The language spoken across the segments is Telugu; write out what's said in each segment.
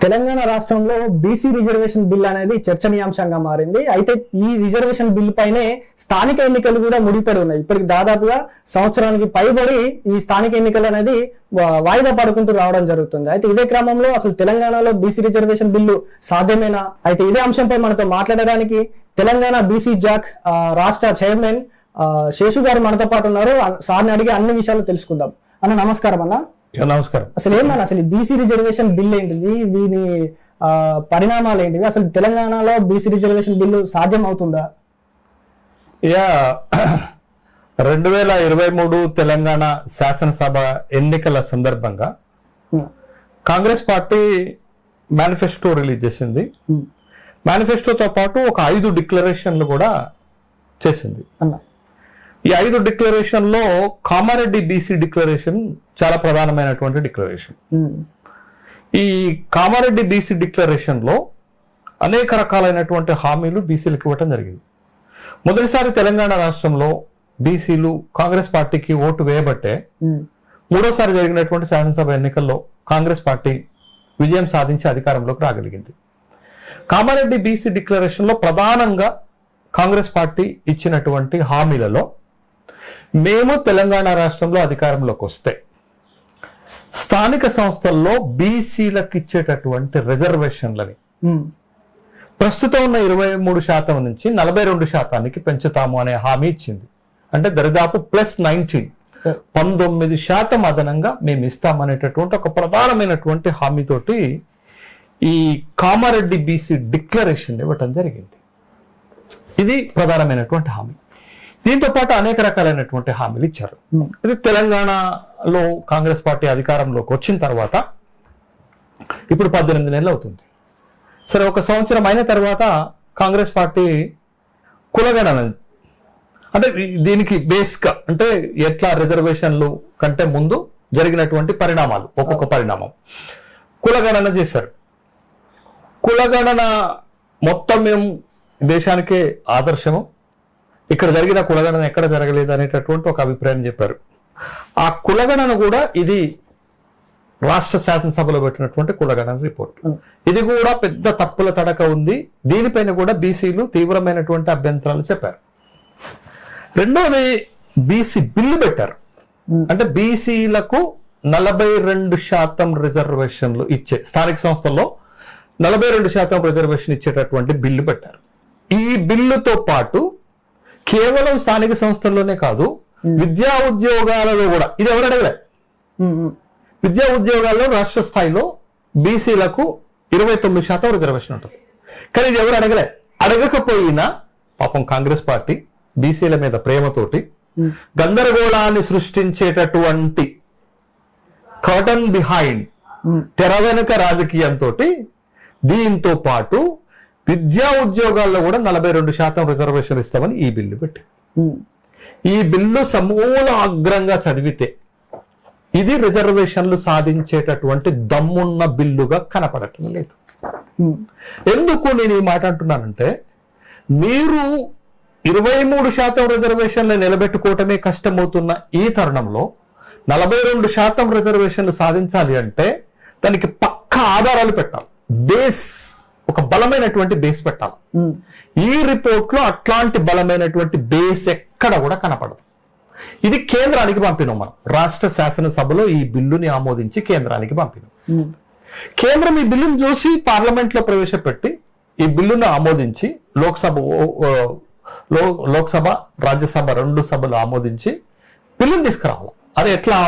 తెలంగాణ రాష్ట్రంలో బీసీ రిజర్వేషన్ బిల్ అనేది చర్చనీయాంశంగా మారింది. అయితే ఈ రిజర్వేషన్ బిల్ పైనే స్థానిక ఎన్నికలు కూడా ముడిపడి ఉన్నాయి. ఇప్పటికి దాదాపుగా సంవత్సరానికి పైబడి ఈ స్థానిక ఎన్నికలు అనేది వాయిదా పడుకుంటూ రావడం జరుగుతుంది. అయితే ఇదే క్రమంలో అసలు తెలంగాణలో బీసీ రిజర్వేషన్ బిల్లు సాధ్యమేనా? అయితే ఇదే అంశంపై మనతో మాట్లాడడానికి తెలంగాణ బీసీ జాక్ రాష్ట్ర చైర్మన్ ఆ, శేషు గారు మనతో పాటు ఉన్నారు. సార్ని అడిగి అన్ని విషయాలు తెలుసుకుందాం. అన్న నమస్కారం అన్న. నమస్కారం. అసలు ఏమన్నా అసలు బీసీ రిజర్వేషన్ బిల్ ఏంటిది? దీని పరిణామాలు ఏంటివి అసలు తెలంగాణలో బీసీ రిజర్వేషన్ బిల్లు సాధ్యం అవుతుందా ఇక రెండు వేల ఇరవై మూడు తెలంగాణ శాసనసభ ఎన్నికల సందర్భంగా um, Congress party manifesto release చేసింది. మేనిఫెస్టోతో పాటు ఒక ఐదు డిక్లరేషన్లు కూడా చేసింది. అన్న. ఈ ఐదు డిక్లరేషన్లో కామారెడ్డి బీసీ డిక్లరేషన్ చాలా ప్రధానమైనటువంటి డిక్లరేషన్. ఉమ్, ఈ కామారెడ్డి బీసీ డిక్లరేషన్లో అనేక రకాలైనటువంటి హామీలు బీసీలకు ఇవ్వటం జరిగింది. మొదటిసారి తెలంగాణ రాష్ట్రంలో బీసీలు కాంగ్రెస్ పార్టీకి ఓటు వేయబట్టే ఉమ్, మూడోసారి జరిగినటువంటి శాసనసభ ఎన్నికల్లో కాంగ్రెస్ పార్టీ విజయం సాధించి అధికారంలోకి రాగలిగింది. కామారెడ్డి బీసీ డిక్లరేషన్లో ప్రధానంగా కాంగ్రెస్ పార్టీ ఇచ్చినటువంటి హామీలలో మేము తెలంగాణ రాష్ట్రంలో అధికారంలోకి వస్తే స్థానిక సంస్థల్లో బీసీలకు ఇచ్చేటటువంటి రిజర్వేషన్లని ప్రస్తుతం ఉన్న ఇరవై మూడు శాతం నుంచి నలభై రెండు శాతానికి పెంచుతాము అనే హామీ ఇచ్చింది. అంటే దరిదాపు ప్లస్ నైన్టీన్. పంతొమ్మిది శాతం అదనంగా మేము ఇస్తామనేటటువంటి ఒక ప్రధానమైనటువంటి హామీతోటి ఈ కామారెడ్డి బీసీ డిక్లరేషన్ ఇవ్వటం జరిగింది. ఇది ప్రధానమైనటువంటి హామీ. దీంతో పాటు అనేక రకాలైనటువంటి హామీలు ఇచ్చారు. ఇది తెలంగాణలో కాంగ్రెస్ పార్టీ అధికారంలోకి వచ్చిన తర్వాత ఇప్పుడు పద్దెనిమిది నెలలు అవుతుంది. సరే ఒక సంవత్సరం అయిన తర్వాత కాంగ్రెస్ పార్టీ కులగణన అంటే దీనికి బేస్గా అంటే ఎట్లా రిజర్వేషన్లు కంటే ముందు జరిగినటువంటి పరిణామాలు ఒక్కొక్క పరిణామం. కులగణన చేశారు. కులగణన మొత్తం మేము దేశానికే ఆదర్శము. ఇక్కడ జరిగిన కులగణన ఎక్కడ జరగలేదు అనేటటువంటి ఒక అభిప్రాయం చెప్పారు. ఆ కులగణన కూడా ఇది రాష్ట్ర శాసనసభలో పెట్టినటువంటి కులగణన రిపోర్ట్. ఇది కూడా పెద్ద తప్పుల తడక ఉంది. దీనిపైన కూడా బీసీలు తీవ్రమైనటువంటి అభ్యంతరాలు చెప్పారు. రెండోది బీసీ బిల్లు పెట్టారు. అంటే బీసీలకు నలభై రెండు శాతం రిజర్వేషన్లు ఇచ్చే స్థానిక సంస్థల్లో నలభై రెండు శాతం రిజర్వేషన్ ఇచ్చేటటువంటి బిల్లు పెట్టారు. ఈ బిల్లుతో పాటు కేవలం స్థానిక సంస్థల్లోనే కాదు విద్యా ఉద్యోగాలలో కూడా. ఇది ఎవరు అడగలే? విద్యా ఉద్యోగాల్లో రాష్ట్ర స్థాయిలో బీసీలకు ఇరవై తొమ్మిది శాతం రిజర్వేషన్ ఉంటుంది. కానీ ఇది ఎవరు అడగలే? అడగకపోయినా పాపం కాంగ్రెస్ పార్టీ బీసీల మీద ప్రేమతోటి గందరగోళాన్ని సృష్టించేటటువంటి కర్టన్ బిహైండ్ తెర వెనుక రాజకీయంతో దీంతో పాటు విద్యా ఉద్యోగాల్లో కూడా నలభై రెండు శాతం రిజర్వేషన్ ఇస్తామని ఈ బిల్లు పెట్టి. ఈ బిల్లు సమూల అగ్రంగా చదివితే ఇది రిజర్వేషన్లు సాధించేటటువంటి దమ్మున్న బిల్లుగా కనపడటం లేదు. ఎందుకు నేను ఈ మాట అంటున్నానంటే మీరు ఇరవై మూడు శాతం రిజర్వేషన్లు నిలబెట్టుకోవటమే కష్టమవుతున్న ఈ తరుణంలో నలభై రెండు శాతం రిజర్వేషన్లు సాధించాలి అంటే దానికి పక్క ఆధారాలు పెట్టాలి. బేస్ ఒక బలమైనటువంటి బేస్ పెట్టాలి. ఈ రిపోర్ట్లో అట్లాంటి బలమైనటువంటి బేస్ ఎక్కడ కూడా కనపడదు. ఇది కేంద్రానికి పంపినాం మనం. రాష్ట్ర శాసనసభలో ఈ బిల్లుని ఆమోదించి కేంద్రానికి పంపినాం. కేంద్రం ఈ బిల్లును చూసి పార్లమెంట్లో ప్రవేశపెట్టి ఈ బిల్లును ఆమోదించి లోక్సభ లోక్సభ రాజ్యసభ రెండు సభలు ఆమోదించి బిల్లును తీసుకురావాలి. అది ఎట్లా?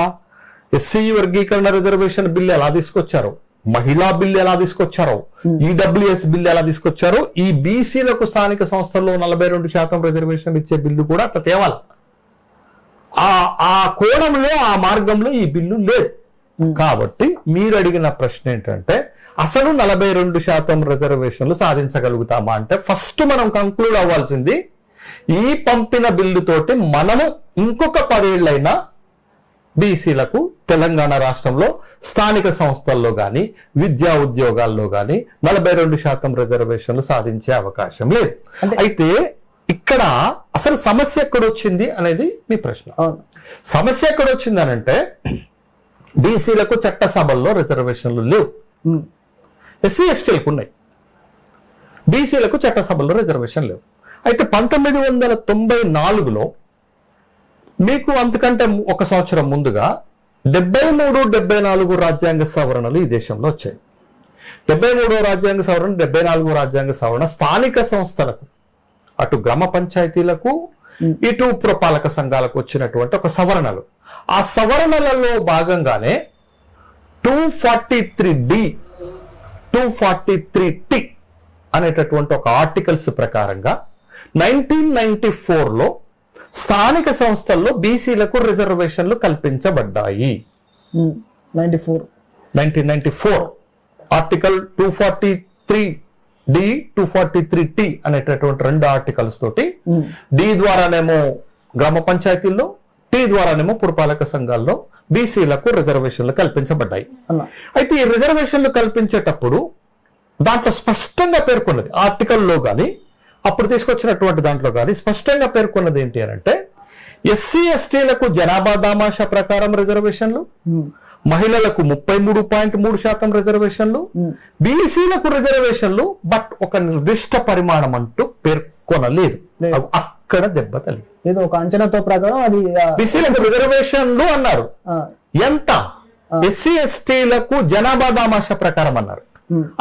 ఎస్సీ వర్గీకరణ రిజర్వేషన్ బిల్లు ఎలా తీసుకొచ్చారో? మహిళా బిల్లు ఎలా తీసుకొచ్చారో ఈడబ్ల్యూఎస్ బిల్లు ఎలా తీసుకొచ్చారో ఈ బీసీలకు స్థానిక సంస్థల్లో నలభై రెండు శాతం రిజర్వేషన్ ఇచ్చే బిల్లు కూడా తేవాలి ఆ ఆ కోణంలో ఆ మార్గంలో ఈ బిల్లు లేదు. కాబట్టి మీరు అడిగిన ప్రశ్న ఏంటంటే అసలు నలభై రెండు శాతం రిజర్వేషన్లు సాధించగలుగుతామా అంటే ఫస్ట్ మనం కంక్లూడ్ అవ్వాల్సింది ఈ పంపిన బిల్లు తోటి మనము ఇంకొక పదేళ్ళైనా బీసీలకు తెలంగాణ రాష్ట్రంలో స్థానిక సంస్థల్లో గాని విద్యా ఉద్యోగాల్లో గాని నలభై రెండు శాతం రిజర్వేషన్లు సాధించే అవకాశం లేదు. అయితే ఇక్కడ అసలు సమస్య ఎక్కడొచ్చింది అనేది మీ ప్రశ్న. సమస్య ఎక్కడ వచ్చిందనంటే బీసీలకు చట్టసభల్లో రిజర్వేషన్లు లేవు. ఎస్సీ ఎస్టీలకు ఉన్నాయి. బీసీలకు చట్టసభలో రిజర్వేషన్ లేవు. అయితే పంతొమ్మిది వందల తొంభై నాలుగులో మీకు అంతకంటే ఒక సంవత్సరం ముందుగా డెబ్బై మూడు డెబ్బై నాలుగు రాజ్యాంగ సవరణలు ఈ దేశంలో వచ్చాయి. డెబ్బై మూడో రాజ్యాంగ సవరణ డెబ్బై నాలుగో రాజ్యాంగ సవరణ స్థానిక సంస్థలకు అటు గ్రామ పంచాయతీలకు ఇటు పురపాలక సంఘాలకు వచ్చినటువంటి ఒక సవరణలు. ఆ సవరణలలో భాగంగానే two forty three D two forty three T అనేటటువంటి ఒక ఆర్టికల్స్ ప్రకారంగా నైన్టీన్ నైన్టీ ఫోర్లో స్థానిక సంస్థల్లో బీసీలకు రిజర్వేషన్లు కల్పించబడ్డాయి. Ninety four nineteen ninety four article two forty three D two forty three T అనేటటువంటి రెండు ఆర్టికల్స్ తోటి డి ద్వారానేమో గ్రామ పంచాయతీల్లో టి ద్వారానేమో పురపాలక సంఘాల్లో బీసీలకు రిజర్వేషన్లు కల్పించబడ్డాయి. అయితే ఈ రిజర్వేషన్లు కల్పించేటప్పుడు దాంట్లో స్పష్టంగా పేర్కొన్నది ఆర్టికల్లో కానీ అప్పుడు తీసుకొచ్చినటువంటి దాంట్లో కానీ స్పష్టంగా పేర్కొన్నది ఏంటి అని అంటే ఎస్సీ ఎస్టీలకు జనాభా దామాషా ప్రకారం రిజర్వేషన్లు మహిళలకు ముప్పై మూడు పాయింట్ మూడు శాతం రిజర్వేషన్లు బీసీలకు రిజర్వేషన్లు బట్ ఒక నిర్దిష్ట పరిమాణం అంటూ పేర్కొనలేదు. అక్కడ దెబ్బ తల్లి ఏదో ఒక అంచనాతో ప్రకారం అది బీసీలకు రిజర్వేషన్లు అన్నారు. ఎంత? ఎస్సీ ఎస్టీలకు జనాభా దామాషా ప్రకారం అన్నారు.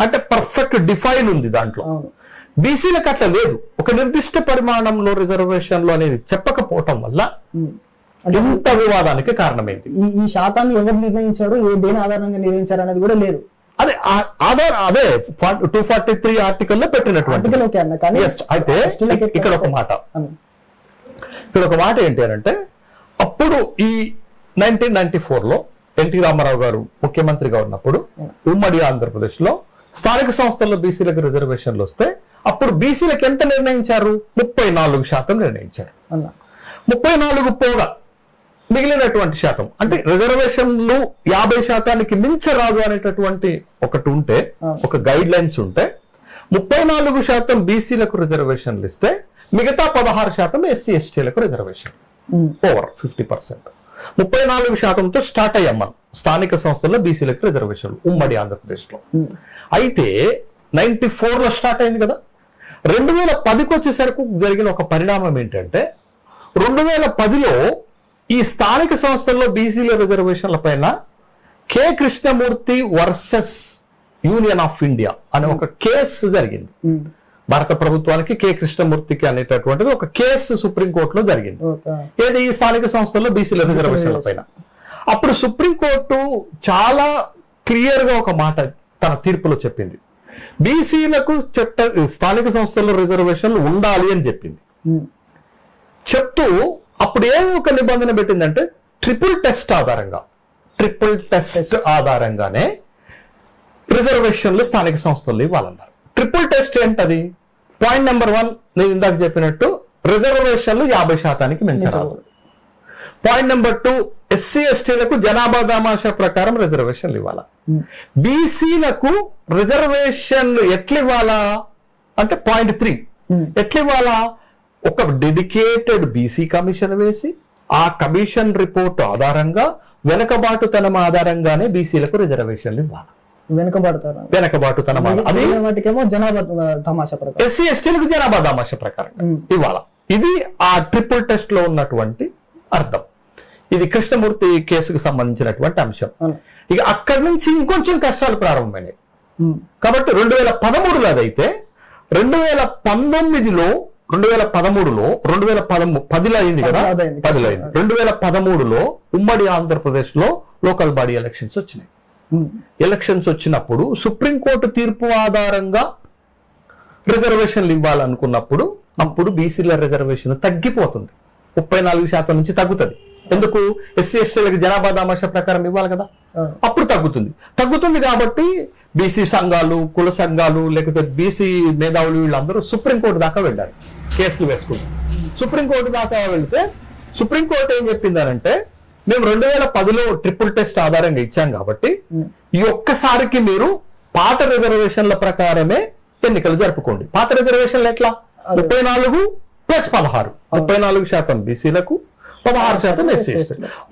అంటే పర్ఫెక్ట్ డిఫైన్ ఉంది దాంట్లో. బీసీలకు అట్లా లేదు. ఒక నిర్దిష్ట పరిమాణంలో రిజర్వేషన్లు అనేది చెప్పకపోవటం వల్ల. ఇంత వివాదానికి కారణమైంది. ఈ ఈ శాతాన్ని ఎవరు నిర్ణయించారు? ఏ దేని ఆధారంగా నిర్ణయించారు అనేది కూడా లేదు. అదే ఆ- అదే టూ ఫార్టీ త్రీ ఆర్టికల్లో పెట్టినటువంటి అయితే ఇక్కడ ఒక మాట. ఇక్కడ ఒక మాట ఏంటి అని అంటే అప్పుడు ఈ నైన్టీన్ నైన్టీ లో ఎన్టీ రామారావు గారు ముఖ్యమంత్రిగా ఉన్నప్పుడు ఉమ్మడి ఆంధ్రప్రదేశ్లో స్థానిక సంస్థల్లో బీసీలకు రిజర్వేషన్లు వస్తే అప్పుడు బీసీలకు ఎంత నిర్ణయించారు? ముప్పై నాలుగు శాతం నిర్ణయించారు. ముప్పై నాలుగు పోగా మిగిలినటువంటి శాతం. అంటే రిజర్వేషన్లు యాభై శాతానికి మించరాదు అనేటటువంటి ఒకటి ఉంటే ఒక గైడ్ లైన్స్ ఉంటే ముప్పై నాలుగు శాతం బీసీలకు రిజర్వేషన్లు ఇస్తే మిగతా పదహారు శాతం ఎస్సీ ఎస్టీలకు రిజర్వేషన్. Over fifty percent. ముప్పై నాలుగు శాతంతో స్టార్ట్ అయ్యాం మనం. స్థానిక సంస్థల్లో బీసీలకు రిజర్వేషన్ ఉమ్మడి ఆంధ్రప్రదేశ్లో ఉమ్, అయితే నైన్టీ ఫోర్లో స్టార్ట్ అయింది కదా. రెండు వేల పదికి వచ్చేసరికి జరిగిన ఒక పరిణామం ఏంటంటే రెండు వేల పదిలో ఈ స్థానిక సంస్థల్లో బీసీల రిజర్వేషన్ల పైన K Krishnamurthy versus union of India అనే ఒక కేసు జరిగింది. భారత ప్రభుత్వానికి కె కృష్ణమూర్తికి అనేటటువంటిది ఒక కేసు సుప్రీంకోర్టులో జరిగింది. ఏది? ఈ స్థానిక సంస్థల్లో బీసీల రిజర్వేషన్ల పైన. అప్పుడు సుప్రీంకోర్టు చాలా క్లియర్గా ఒక మాట తన తీర్పులో చెప్పింది. బీసీలకు చట్ట స్థానిక సంస్థల్లో రిజర్వేషన్లు ఉండాలి అని చెప్పింది. చెప్తూ అప్పుడు ఏం ఒక నిబంధన పెట్టిందంటే ట్రిపుల్ టెస్ట్ ఆధారంగా ట్రిపుల్ టెస్ట్ ఆధారంగానే రిజర్వేషన్లు స్థానిక సంస్థల్లో ఇవ్వాలన్నారు. ట్రిపుల్ టెస్ట్ ఏంటది? పాయింట్ నెంబర్ వన్ నేను ఇందాక చెప్పినట్టు రిజర్వేషన్లు యాభై శాతానికి మించరాదు. పాయింట్ నెంబర్ టూ ఎస్సీ ఎస్టీలకు జనాభా దామాషా ప్రకారం రిజర్వేషన్లు ఇవ్వాలా? బీసీలకు రిజర్వేషన్లు ఎట్లా ఇవ్వాలా అంటే పాయింట్ త్రీ ఎట్లా ఇవ్వాలా ఒక డెడికేటెడ్ బీసీ కమిషన్ వేసి ఆ కమిషన్ రిపోర్ట్ ఆధారంగా వెనకబాటుతనం ఆధారంగానే బీసీలకు రిజర్వేషన్లు ఇవ్వాలి? వెనుకబడతారు వెనకబాటుతనం అది వాటికేమో జనాభా తమాషా ప్రకారం. ఎస్సీ ఎస్టీలకు జనాభా దామాష ప్రకారం ఇవాళ ఇది ఆ ట్రిపుల్ టెస్ట్లో ఉన్నటువంటి అర్థం. ఇది కృష్ణమూర్తి కేసుకు సంబంధించినటువంటి అంశం. ఇక అక్కడి నుంచి ఇంకొంచెం కష్టాలు ప్రారంభమైనాయి. కాబట్టి రెండు వేల పదమూడులో అదైతే రెండు వేల పంతొమ్మిదిలో రెండు వేల పదమూడులో రెండు వేల పదమూ పదిలో అయింది కదా. పదిలో అయింది. రెండు వేల పదమూడులో ఉమ్మడి ఆంధ్రప్రదేశ్లో లోకల్ బాడీ ఎలక్షన్స్ వచ్చినాయి. ఎలక్షన్స్ వచ్చినప్పుడు సుప్రీంకోర్టు తీర్పు ఆధారంగా రిజర్వేషన్లు ఇవ్వాలనుకున్నప్పుడు అప్పుడు బీసీల రిజర్వేషన్ తగ్గిపోతుంది. ముప్పై నాలుగు శాతం నుంచి తగ్గుతుంది. ఎందుకు? ఎస్సీ ఎస్టీలకు జనాభా దామాషా ప్రకారం ఇవ్వాలి కదా. అప్పుడు తగ్గుతుంది. తగ్గుతుంది కాబట్టి బీసీ సంఘాలు కుల సంఘాలు లేకపోతే బీసీ మేధావులు వీళ్ళందరూ సుప్రీంకోర్టు దాకా వెళ్ళారు కేసులు వేసుకుంటూ. సుప్రీంకోర్టు దాకా వెళ్తే సుప్రీంకోర్టు ఏం చెప్పిందనంటే మేము రెండు వేల పదిలో ట్రిపుల్ టెస్ట్ ఆధారంగా ఇచ్చాం కాబట్టి ఈ ఒక్కసారికి మీరు పాత రిజర్వేషన్ల ప్రకారమే ఎన్నికలు జరుపుకోండి. పాత రిజర్వేషన్లు ఎట్లా? ముప్పై నాలుగు ప్లస్ పదహారు. ముప్పై నాలుగు శాతం బీసీలకు పదహారు శాతం ఎస్సీ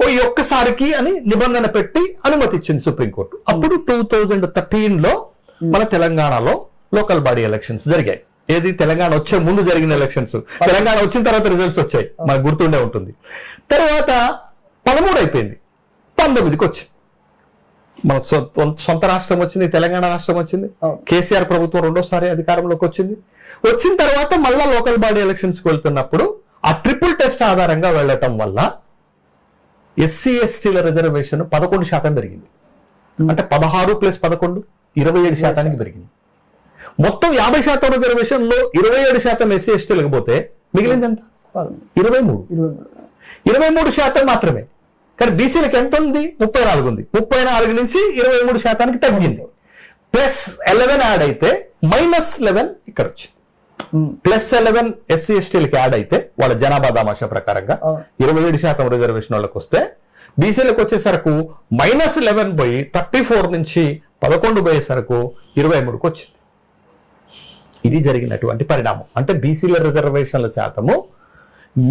ఓ ఒక్కసారికి అని నిబంధన పెట్టి అనుమతి ఇచ్చింది సుప్రీంకోర్టు అప్పుడు టూ థౌజండ్ థర్టీన్లో మన తెలంగాణలో లోకల్ బాడీ ఎలక్షన్స్ జరిగాయి. ఏది? తెలంగాణ వచ్చే ముందు జరిగిన ఎలక్షన్స్ తెలంగాణ వచ్చిన తర్వాత రిజల్ట్స్ వచ్చాయి. మనకు గుర్తుండే ఉంటుంది. తర్వాత పదమూడు అయిపోయింది. పంతొమ్మిదికి వచ్చింది. మన సొంత రాష్ట్రం వచ్చింది తెలంగాణ రాష్ట్రం వచ్చింది. కేసీఆర్ ప్రభుత్వం రెండోసారి అధికారంలోకి వచ్చింది. వచ్చిన తర్వాత మళ్ళా లోకల్ బాడీ ఎలక్షన్స్కి వెళ్తున్నప్పుడు ఆ ట్రిపుల్ టెస్ట్ ఆధారంగా వెళ్ళటం వల్ల ఎస్సీ ఎస్టీల రిజర్వేషన్ పదకొండు శాతం పెరిగింది. అంటే పదహారు ప్లస్ పదకొండు ఇరవై ఏడు శాతానికి పెరిగింది. మొత్తం యాభై శాతం రిజర్వేషన్లో ఇరవై ఏడు శాతం ఎస్సీ ఎస్టీలకు పోతే మిగిలింది ఎంత. ఇరవై మూడు. ఇరవై మూడు శాతం మాత్రమే. కానీ బీసీలకు ఎంత ఉంది? ముప్పై నాలుగు ఉంది. ముప్పై నాలుగు నుంచి ఇరవై మూడు శాతానికి తగ్గింది. ప్లస్ ఎలెవెన్ యాడ్ అయితే మైనస్ లెవెన్ ఇక్కడ వచ్చింది. ప్లస్ ఎలెవెన్ ఎస్సీ ఎస్టీలకి యాడ్ అయితే వాళ్ళ జనాభా దామాషా ప్రకారంగా. ఇరవై ఏడు శాతం రిజర్వేషన్ వాళ్ళకి వస్తే బీసీలకు వచ్చేసరికి మైనస్ లెవెన్ పోయి థర్టీ ఫోర్ నుంచి పదకొండు పోయేసరికి ఇరవై మూడుకి వచ్చింది ఇది జరిగినటువంటి పరిణామం అంటే బీసీల రిజర్వేషన్ల శాతము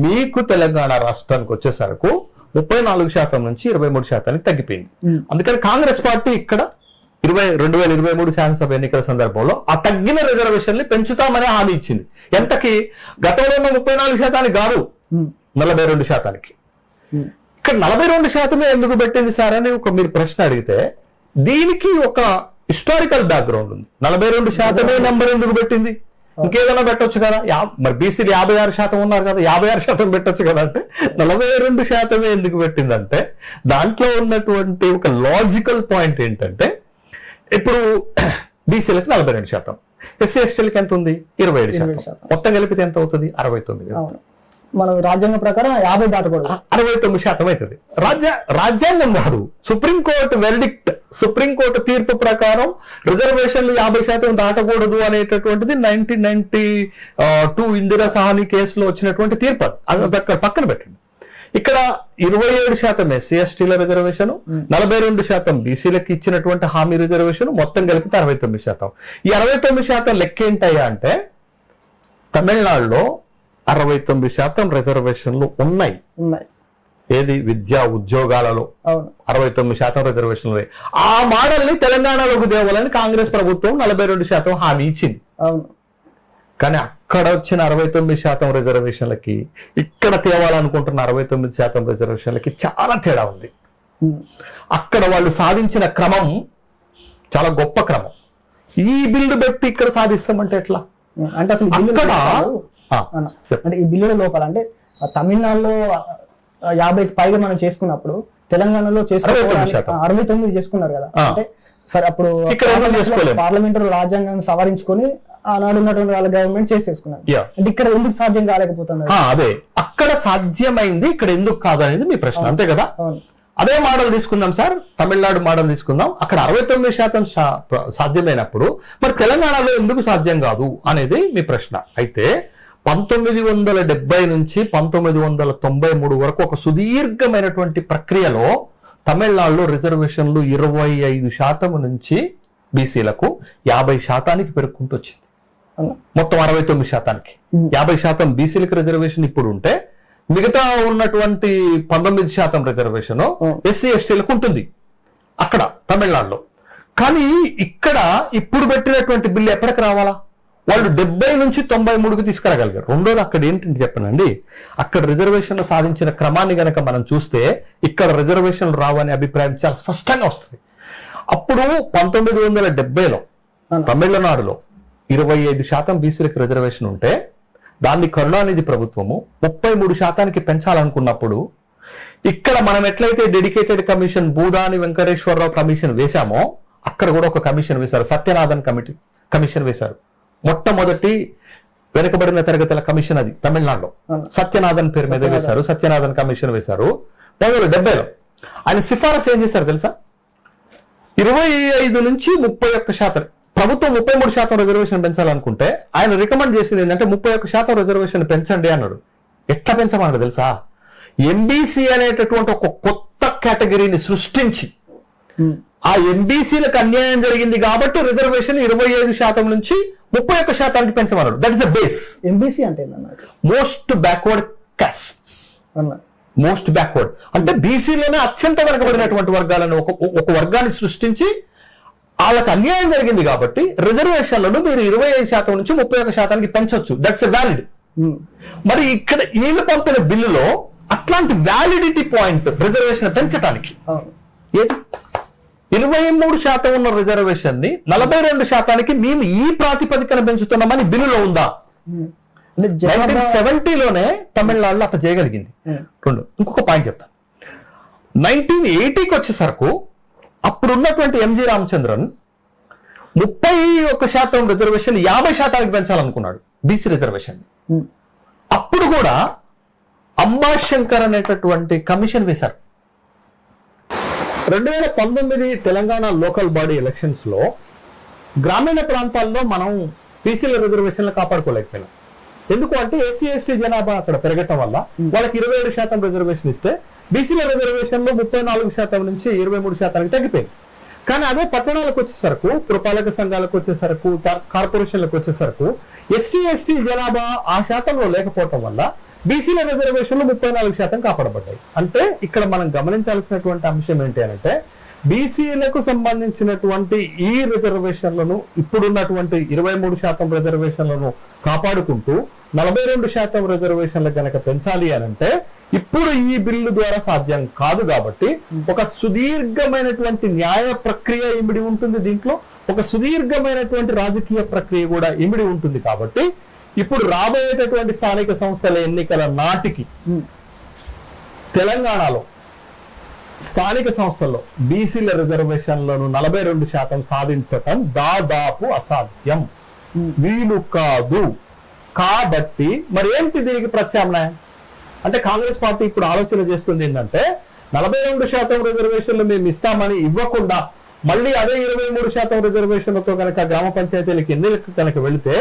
మీకు తెలంగాణ రాష్ట్రానికి వచ్చేసరకు ముప్పై నాలుగు శాతం నుంచి ఇరవై మూడు శాతానికి తగ్గిపోయింది. అందుకని కాంగ్రెస్ పార్టీ ఇక్కడ ఇరవై రెండు వేల ఇరవై మూడు శాసనసభ ఎన్నికల సందర్భంలో ఆ తగ్గిన రిజర్వేషన్లు పెంచుతామని హామీ ఇచ్చింది. ఎంతకి? గతంలో ఉన్న ముప్పై నాలుగు శాతానికి కాదు. నలభై రెండు శాతానికి. ఇక్కడ నలభై రెండు శాతమే ఎందుకు పెట్టింది సార్ అని ఒక మీరు ప్రశ్న అడిగితే దీనికి ఒక హిస్టారికల్ బ్యాక్గ్రౌండ్ ఉంది. నలభై రెండు శాతమే నంబర్ ఎందుకు పెట్టింది? ఇంకేదైనా పెట్టొచ్చు కదా? మరి బీసీలు యాభై ఆరు శాతం ఉన్నారు కదా యాభై ఆరు శాతం పెట్టొచ్చు కదా అంటే నలభై రెండు శాతమే ఎందుకు పెట్టిందంటే దాంట్లో ఉన్నటువంటి ఒక లాజికల్ పాయింట్ ఏంటంటే ఇప్పుడు బీసీలకు నలభై రెండు శాతం. ఎస్సీ ఎస్టీలకి ఎంత ఉంది? ఇరవై ఏడు శాతం. మొత్తం కలిపితే ఎంత అవుతుంది? అరవై తొమ్మిది. మన రాజ్యాంగం ప్రకారం యాభై దాటకూడదు. అరవై తొమ్మిది శాతం అవుతుంది. రాజ్య రాజ్యాంగం కాదు. సుప్రీంకోర్టు వెర్డిక్ట్ సుప్రీంకోర్టు తీర్పు ప్రకారం రిజర్వేషన్లు యాభై శాతం దాటకూడదు అనేటటువంటిది nineteen ninety two Indira Sawhney కేసులో వచ్చినటువంటి తీర్పు అది. అది. అది అక్కడ పక్కన పెట్టండి. ఇక్కడ ఇరవై ఏడు శాతం ఎస్సీ ఎస్టీల రిజర్వేషన్ నలభై రెండు శాతం బీసీలకు ఇచ్చినటువంటి హామీ రిజర్వేషన్ మొత్తం కలిపితే అరవై తొమ్మిది శాతం. ఈ అరవై తొమ్మిది శాతం లెక్క ఏంటయ్యా అంటే తమిళనాడులో అరవై తొమ్మిది శాతం రిజర్వేషన్లు ఉన్నాయి. ఉన్నాయి. ఏది? విద్యా ఉద్యోగాలలో అరవై తొమ్మిది శాతం రిజర్వేషన్లు ఉన్నాయి. ఆ మోడల్ని తెలంగాణలోకి తేవాలని కాంగ్రెస్ ప్రభుత్వం నలభై రెండు శాతం హామీ ఇచ్చింది. అవును. కానీ అక్కడ వచ్చిన అరవై తొమ్మిది శాతం రిజర్వేషన్లకి ఇక్కడ తేవాలనుకుంటున్న అరవై తొమ్మిది శాతం రిజర్వేషన్లకి చాలా తేడా ఉంది. అక్కడ వాళ్ళు సాధించిన క్రమం చాలా గొప్ప క్రమం ఈ బిల్లు పెట్టి ఇక్కడ సాధిస్తామంటే ఎట్లా. అంటే అసలు అక్కడ. అంటే ఈ బిల్లుల లోపల అంటే తమిళనాడులో ఆ యాభైకి పైగా మనం చేసుకున్నప్పుడు తెలంగాణలో చేసుకోవడానికి. ఆ, అరవై తొమ్మిది చేసుకున్నారు కదా. అంటే సరే అప్పుడు ఇక్కడ ఎందుకు చేసుకోలేము? పార్లమెంట్ రాజ్యాంగాన్ని సవరించుకొని ఆనాడు ఉన్నటువంటి వాళ్ళ గవర్నమెంట్ చేసేసుకున్నారు. అంటే ఇక్కడ ఎందుకు సాధ్యం కాలేకపోతున్నారు? అదే. అక్కడ సాధ్యమైంది ఇక్కడ ఎందుకు కాదు అనేది మీ ప్రశ్న. అంతే కదా? అదే మోడల్ తీసుకుందాం సార్ తమిళనాడు మోడల్ తీసుకుందాం. అక్కడ అరవై తొమ్మిది శాతం సాధ్యమైనప్పుడు మరి తెలంగాణలో ఎందుకు సాధ్యం కాదు అనేది మీ ప్రశ్న. అయితే పంతొమ్మిది వందల డెబ్బై నుంచి పంతొమ్మిది వందల తొంభై మూడు వరకు ఒక సుదీర్ఘమైనటువంటి ప్రక్రియలో తమిళనాడులో రిజర్వేషన్లు ఇరవై ఐదు శాతం నుంచి బీసీలకు యాభై శాతానికి పెరుగుకుంటూ వచ్చింది. మొత్తం అరవై తొమ్మిది శాతానికి. యాభై శాతం బీసీలకు రిజర్వేషన్ ఇప్పుడు ఉంటే మిగతా ఉన్నటువంటి పంతొమ్మిది శాతం రిజర్వేషన్ ఎస్సీ ఎస్టీలకు ఉంటుంది. అక్కడ తమిళనాడులో. కానీ ఇక్కడ ఇప్పుడు పెట్టినటువంటి బిల్లు ఎప్పటికి రావాలా? వాళ్ళు డెబ్బై నుంచి తొంభై మూడుకి తీసుకురాగలిగారు. రెండోది అక్కడ ఏంటంటే చెప్పనండి అక్కడ రిజర్వేషన్లు సాధించిన క్రమాన్ని గనక మనం చూస్తే ఇక్కడ రిజర్వేషన్లు రావనే అభిప్రాయం చాలా స్పష్టంగా వస్తుంది. అప్పుడు పంతొమ్మిది వందల డెబ్బైలో. తమిళనాడులో ఇరవై ఐదు శాతం బీసీలకు రిజర్వేషన్ ఉంటే దాన్ని కరుణానిధి ప్రభుత్వము ముప్పై మూడు శాతానికి పెంచాలనుకున్నప్పుడు ఇక్కడ మనం ఎట్లయితే dedicated commission Bhudani Venkateswararao commission వేశామో అక్కడ కూడా ఒక కమిషన్ వేశారు. సత్యనాథన్ కమిటీ కమిషన్ వేశారు. మొట్టమొదటి వెనుకబడిన తరగతుల కమిషన్ అది తమిళనాడులో. సత్యనాథన్ పేరు మీద వేశారు. సత్యనాథన్ కమిషన్ వేశారు. పంతొమ్మిది వందల డెబ్బైలో. ఆయన సిఫారసు ఏం చేశారు తెలుసా? ఇరవై ఐదు నుంచి ముప్పై ఒక్క శాతం. ప్రభుత్వం ముప్పై మూడు శాతం రిజర్వేషన్ పెంచాలనుకుంటే ఆయన రికమెండ్ చేసింది ఏంటంటే ముప్పై ఒక్క శాతం రిజర్వేషన్ పెంచండి అన్నాడు. ఎట్లా పెంచమన్నాడు తెలుసా? ఎంబీసీ అనేటటువంటి ఒక కొత్త కేటగిరీని సృష్టించి. ఆ ఎంబీసీలకు అన్యాయం జరిగింది కాబట్టి రిజర్వేషన్ ఇరవై ఐదు శాతం నుంచి ముప్పై ఒక్క శాతానికి పెంచమన్నాడు. That is the base MBC అంటే మోస్ట్ బ్యాక్వర్డ్ అన్న మోస్ట్ బ్యాక్వర్డ్ అంటే బీసీలోనే అత్యంత వెనకబడినటువంటి వర్గాలను ఒక ఒక వర్గాన్ని సృష్టించి వాళ్ళకి అన్యాయం జరిగింది కాబట్టి రిజర్వేషన్లను మీరు ఇరవై ఐదు శాతం నుంచి ముప్పై ఒక శాతానికి పెంచొచ్చు. దట్స్ ఎ వ్యాలిడ్ మరి ఇక్కడ వీళ్ళు పంపిన బిల్లులో అట్లాంటి వ్యాలిడిటీ పాయింట్ రిజర్వేషన్ పెంచడానికి. ఏది? ఇరవై మూడు శాతం ఉన్న రిజర్వేషన్ని నలభై రెండు శాతానికి మేము ఈ ప్రాతిపదికన పెంచుతున్నామని బిల్లులో ఉందా? నైన్టీన్ సెవెంటీలోనే తమిళనాడులో అట్లా చేయగలిగింది. ఉమ్, రెండు. ఇంకొక పాయింట్ చెప్తాను నైన్టీన్ ఎయిటీకి వచ్చేసరకు అప్పుడు ఉన్నటువంటి ఎంజి రామచంద్రన్ ముప్పై ఒక శాతం రిజర్వేషన్ యాభై శాతానికి పెంచాలనుకున్నాడు బీసీ రిజర్వేషన్ ఉమ్, అప్పుడు కూడా అంబాశంకర్ అనేటటువంటి కమిషన్ వేశారు. రెండు వేల పంతొమ్మిది తెలంగాణ లోకల్ బాడీ ఎలక్షన్స్లో గ్రామీణ ప్రాంతాల్లో మనం బీసీల రిజర్వేషన్లు కాపాడుకోలేకపోయినాం. ఎందుకు అంటే ఎస్సీ ఎస్టీ జనాభా అక్కడ పెరగటం వల్ల వాళ్ళకి ఇరవై ఏడు శాతం రిజర్వేషన్ ఇస్తే బీసీల రిజర్వేషన్లు ముప్పై నాలుగు శాతం నుంచి ఇరవై మూడు శాతానికి తగ్గిపోయింది. కానీ అదే పట్టణాలకు వచ్చేసరకు పురపాలక సంఘాలకు వచ్చేసరకు కార్పొరేషన్లకు వచ్చేసరకు ఎస్సీ ఎస్టీ జనాభా ఆ శాతంలో లేకపోవటం వల్ల బీసీల రిజర్వేషన్లు ముప్పై నాలుగు శాతం కాపాడబడ్డాయి. అంటే ఇక్కడ మనం గమనించాల్సినటువంటి అంశం ఏంటి అంటే బీసీలకు సంబంధించినటువంటి ఈ రిజర్వేషన్లను ఇప్పుడున్నటువంటి ఇరవై మూడు శాతం రిజర్వేషన్లను కాపాడుకుంటూ నలభై రెండు శాతం రిజర్వేషన్లు గనక పెంచాలి అని అంటే ఇప్పుడు ఈ బిల్లు ద్వారా సాధ్యం కాదు కాబట్టి ఒక సుదీర్ఘమైనటువంటి న్యాయ ప్రక్రియ ఇమిడి ఉంటుంది దీంట్లో. ఒక సుదీర్ఘమైనటువంటి రాజకీయ ప్రక్రియ కూడా ఇమిడి ఉంటుంది కాబట్టి ఇప్పుడు రాబోయేటటువంటి స్థానిక సంస్థల ఎన్నికల నాటికి తెలంగాణలో స్థానిక సంస్థల్లో బీసీల రిజర్వేషన్లను నలభై రెండు శాతం సాధించటం దాదాపు అసాధ్యం. వీలు కాదు. కాబట్టి మరి ఏంటి దీనికి ప్రత్యామ్నాయం? అంటే కాంగ్రెస్ పార్టీ ఇప్పుడు ఆలోచన చేస్తుంది ఏంటంటే నలభై రెండు శాతం రిజర్వేషన్లు మేము ఇస్తామని ఇవ్వకుండా మళ్ళీ అదే ఇరవై మూడు శాతం రిజర్వేషన్లతో కనుక గ్రామ పంచాయతీలకు ఎన్నికలకు కనుక వెళితే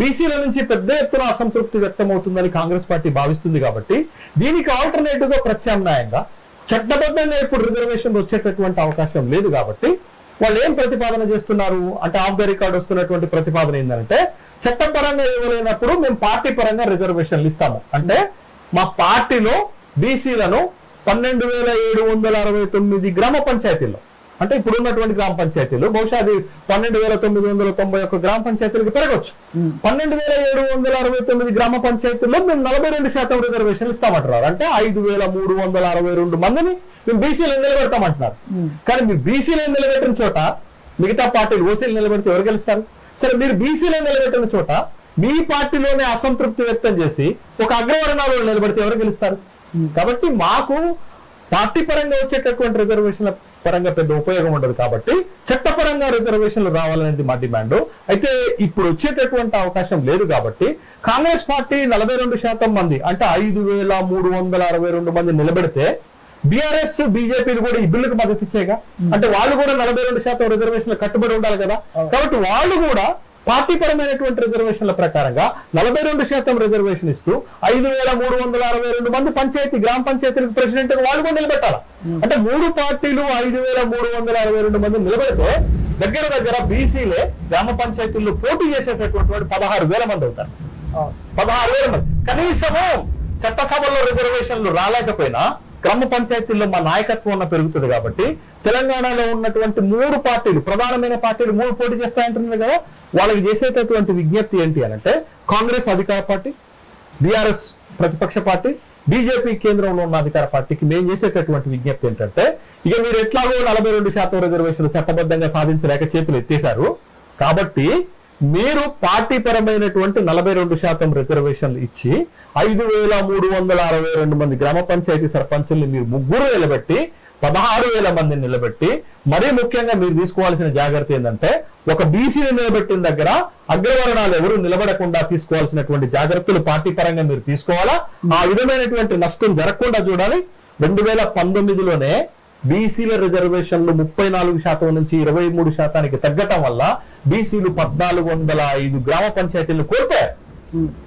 బీసీల నుంచి పెద్ద ఎత్తున అసంతృప్తి వ్యక్తమవుతుందని కాంగ్రెస్ పార్టీ భావిస్తుంది కాబట్టి దీనికి ఆల్టర్నేటివ్గా ప్రత్యామ్నాయంగా చట్టబద్ధంగా ఇప్పుడు రిజర్వేషన్ వచ్చేటటువంటి అవకాశం లేదు కాబట్టి వాళ్ళు ఏం ప్రతిపాదన చేస్తున్నారు? అంటే ఆఫ్ ద రికార్డ్ వస్తున్నటువంటి ప్రతిపాదన ఏంటంటే చట్టపరంగా ఇవ్వలేనప్పుడు మేము పార్టీ పరంగా రిజర్వేషన్లు ఇస్తాము. అంటే మా పార్టీలో బీసీలను పన్నెండు వేల ఏడు వందల అరవై తొమ్మిది గ్రామ పంచాయతీల్లో. అంటే ఇప్పుడు ఉన్నటువంటి గ్రామ పంచాయతీలు బహుశా అది పన్నెండు వేల తొమ్మిది వందల తొంభై ఒక్క గ్రామ పంచాయతీలకు పెరగచ్చు. పన్నెండు వేల ఏడు వందల అరవై తొమ్మిది గ్రామ పంచాయతీల్లో మేము నలభై రెండు శాతం రిజర్వేషన్ ఇస్తామంటున్నారు. అంటే ఐదు వేల మూడు వందల అరవై రెండు మందిని మేము బీసీలు నిలబెడతామంటున్నారు. కానీ మీరు బీసీలు నిలబెట్టిన చోట మిగతా పార్టీలు ఓసీలు నిలబెడితే ఎవరు గెలుస్తారు? సరే మీరు బీసీలో నిలబెట్టిన చోట మీ పార్టీలోనే అసంతృప్తి వ్యక్తం చేసి ఒక అగ్రవర్ణాలు నిలబెడితే ఎవరు గెలుస్తారు? కాబట్టి మాకు పార్టీ పరంగా వచ్చేటటువంటి రిజర్వేషన్ల పరంగా పెద్ద ఉపయోగం ఉండదు కాబట్టి చట్టపరంగా రిజర్వేషన్లు రావాలనేది మా డిమాండ్. అయితే ఇప్పుడు వచ్చేటటువంటి అవకాశం లేదు కాబట్టి కాంగ్రెస్ పార్టీ నలభై రెండు శాతం మంది అంటే ఐదు వేల మూడు వందల అరవై రెండు మంది నిలబెడితే బీఆర్ఎస్ బీజేపీలు కూడా ఈ బిల్లుకు మద్దతు ఇచ్చేగా అంటే వాళ్ళు కూడా నలభై రెండు శాతం రిజర్వేషన్లు కట్టుబడి ఉండాలి కదా. కాబట్టి వాళ్ళు కూడా పార్టీ పరమైనటువంటి రిజర్వేషన్ల ప్రకారంగా నలభై రెండు శాతం రిజర్వేషన్ ఇస్తూ ఐదు వేల మూడు వందల అరవై రెండు మంది పంచాయతీ గ్రామ పంచాయతీలకు ప్రెసిడెంట్ వాళ్ళు కూడా నిలబెట్టాలి? అంటే మూడు పార్టీలు ఐదు వేల మూడు వందల అరవై రెండు మంది నిలబెడితే దగ్గర దగ్గర బీసీలే గ్రామ పంచాయతీల్లో పోటీ చేసేటటువంటి వాడు పదహారు వేల మంది అవుతారు. పదహారు వేల మంది. కనీసము చట్టసభల్లో రిజర్వేషన్లు రాలేకపోయినా గ్రామ పంచాయతీల్లో మా నాయకత్వం ఉన్న పెరుగుతుంది కాబట్టి తెలంగాణలో ఉన్నటువంటి మూడు పార్టీలు ప్రధానమైన పార్టీలు మూడు పోటీ చేస్తాయంటున్నారు కదా వాళ్ళకి చేసేటటువంటి విజ్ఞప్తి ఏంటి అని అంటే కాంగ్రెస్ అధికార పార్టీ బీఆర్ఎస్ ప్రతిపక్ష పార్టీ బీజేపీ కేంద్రంలో ఉన్న అధికార పార్టీకి మేము చేసేటటువంటి విజ్ఞప్తి ఏంటంటే ఇక మీరు ఎట్లాగో నలభై రెండు శాతం రిజర్వేషన్లు చట్టబద్ధంగా సాధించలేక చేతులు ఎత్తేశారు కాబట్టి మీరు పార్టీ పరమైనటువంటి నలభై రెండు శాతం రిజర్వేషన్లు ఇచ్చి ఐదు వేల మూడు వందల అరవై రెండు మంది గ్రామ పంచాయతీ సర్పంచుల్ని మీరు ముగ్గురు నిలబెట్టి పదహారు వేల మందిని నిలబెట్టి మరీ ముఖ్యంగా మీరు తీసుకోవాల్సిన జాగ్రత్త ఏంటంటే ఒక బీసీని నిలబెట్టిన దగ్గర అగ్రవర్ణాలు ఎవరు నిలబడకుండా తీసుకోవాల్సినటువంటి జాగ్రత్తలు పార్టీ పరంగా మీరు తీసుకోవాలా? ఆ విధమైనటువంటి నష్టం జరగకుండా చూడాలి. రెండు వేల పంతొమ్మిదిలోనే బీసీల రిజర్వేషన్లు ముప్పై నాలుగు శాతం నుంచి ఇరవై మూడు శాతానికి తగ్గటం వల్ల బీసీలు పద్నాలుగు వందల ఐదు గ్రామ పంచాయతీలు కోల్పోయారు.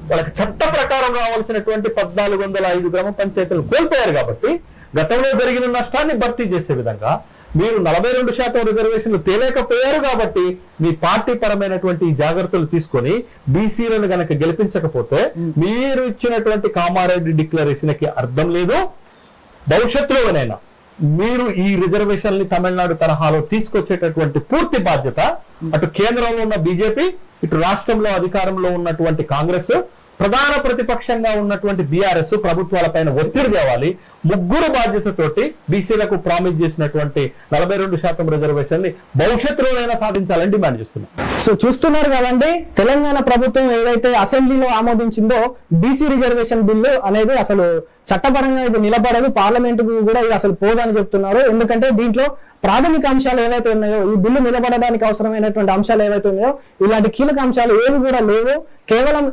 వాళ్ళకి చట్ట ప్రకారం రావాల్సినటువంటి పద్నాలుగు వందల ఐదు గ్రామ పంచాయతీలు కోల్పోయారు కాబట్టి గతంలో జరిగిన నష్టాన్ని భర్తీ చేసే విధంగా మీరు నలభై రెండు శాతం రిజర్వేషన్లు తేలేకపోయారు కాబట్టి మీ పార్టీ పరమైనటువంటి జాగ్రత్తలు తీసుకొని బీసీలను గనక గెలిపించకపోతే మీరు ఇచ్చినటువంటి కామారెడ్డి డిక్లరేషన్కి అర్థం లేదు. భవిష్యత్తులోనైనా మీరు ఈ రిజర్వేషన్ని తమిళనాడు తరహాలో తీసుకొచ్చేటటువంటి పూర్తి బాధ్యత అటు కేంద్రంలో ఉన్న బీజేపీ ఇటు రాష్ట్రంలో అధికారంలో ఉన్నటువంటి కాంగ్రెస్ ప్రధాన ప్రతిపక్షంగా ఉన్నటువంటి బీఆర్ఎస్ ప్రభుత్వాలపైన ఒత్తిడి తేవాలి. ముగ్గురు బాధ్యతతోటి బీసీలకు ప్రామిస్ చేసినటువంటి నలభై రెండు శాతం రిజర్వేషన్ని భవిష్యత్తులోనైనా సాధించాలని డిమాండ్ చేస్తున్నాం. సో చూస్తున్నారు కదండి తెలంగాణ ప్రభుత్వం ఏదైతే అసెంబ్లీలో ఆమోదించిందో బీసీ రిజర్వేషన్ బిల్లు అనేది అసలు చట్టపరంగా ఇది నిలబడదు పార్లమెంట్ కూడా ఇది అసలు పోదని చెప్తున్నారు. ఎందుకంటే దీంట్లో ప్రాథమిక అంశాలు ఏవైతే ఉన్నాయో ఈ బిల్లు నిలబడడానికి అవసరమైనటువంటి అంశాలు ఏవైతే ఉన్నాయో ఇలాంటి కీలక అంశాలు ఏవి కూడా లేవు. కేవలం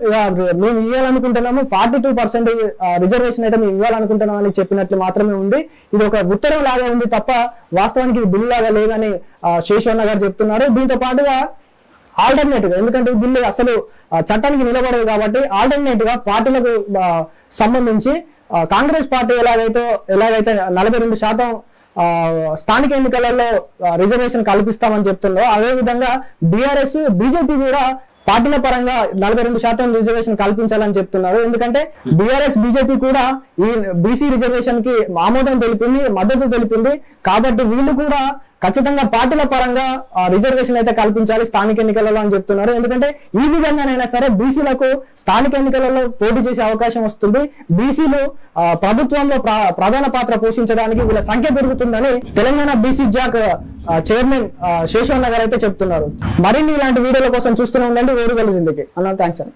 మేము ఇవ్వాలనుకుంటున్నాము ఫార్టీ టూ పర్సెంట్ రిజర్వేషన్ అయితే మేము ఇవ్వాలనుకుంటున్నాం అని చెప్పిన చెప్పినట్లు మాత్రమే ఉంది. ఇది ఒక ఉత్తరం లాగా ఉంది తప్ప వాస్తవానికి ఇది బిల్లు లాగా లేదని ఆ, శేషవన్న గారు చెప్తున్నారు. దీంతో పాటుగా ఆల్టర్నేట్గా ఎందుకంటే ఈ బిల్లు అసలు చట్టానికి నిలబడదు కాబట్టి ఆల్టర్నేట్గా పార్టీలకు సంబంధించి కాంగ్రెస్ పార్టీ ఎలాగైతే ఎలాగైతే నలభై రెండు శాతం స్థానిక ఎన్నికలలో రిజర్వేషన్ కల్పిస్తామని చెప్తుండో అదేవిధంగా బీఆర్ఎస్ బీజేపీ కూడా పార్టీల పరంగా నలభై రెండు శాతం రిజర్వేషన్ కల్పించాలని చెప్తున్నారు. ఎందుకంటే బీఆర్ఎస్ బీజేపీ కూడా ఈ బీసీ రిజర్వేషన్కి ఆమోదం తెలిపింది మద్దతు తెలిపింది. కాబట్టి వీళ్ళు కూడా ఖచ్చితంగా పార్టీల పరంగా రిజర్వేషన్ అయితే కల్పించాలి స్థానిక ఎన్నికలలో అని చెప్తున్నారు. ఎందుకంటే ఈ విధంగానైనా సరే బీసీలకు స్థానిక ఎన్నికలలో పోటీ చేసే అవకాశం వస్తుంది. బీసీలు ప్రభుత్వంలో ప్రధాన పాత్ర పోషించడానికి వీళ్ళ సంఖ్య పెరుగుతుందని తెలంగాణ బీసీ జాక్ చైర్మన్ శేషవ్ శేషవన్న గారు అయితే చెప్తున్నారు. మరిన్ని ఇలాంటి వీడియోల కోసం చూస్తూనే ఉండండి. వేరు జిందకి అన్న థ్యాంక్స్ అండి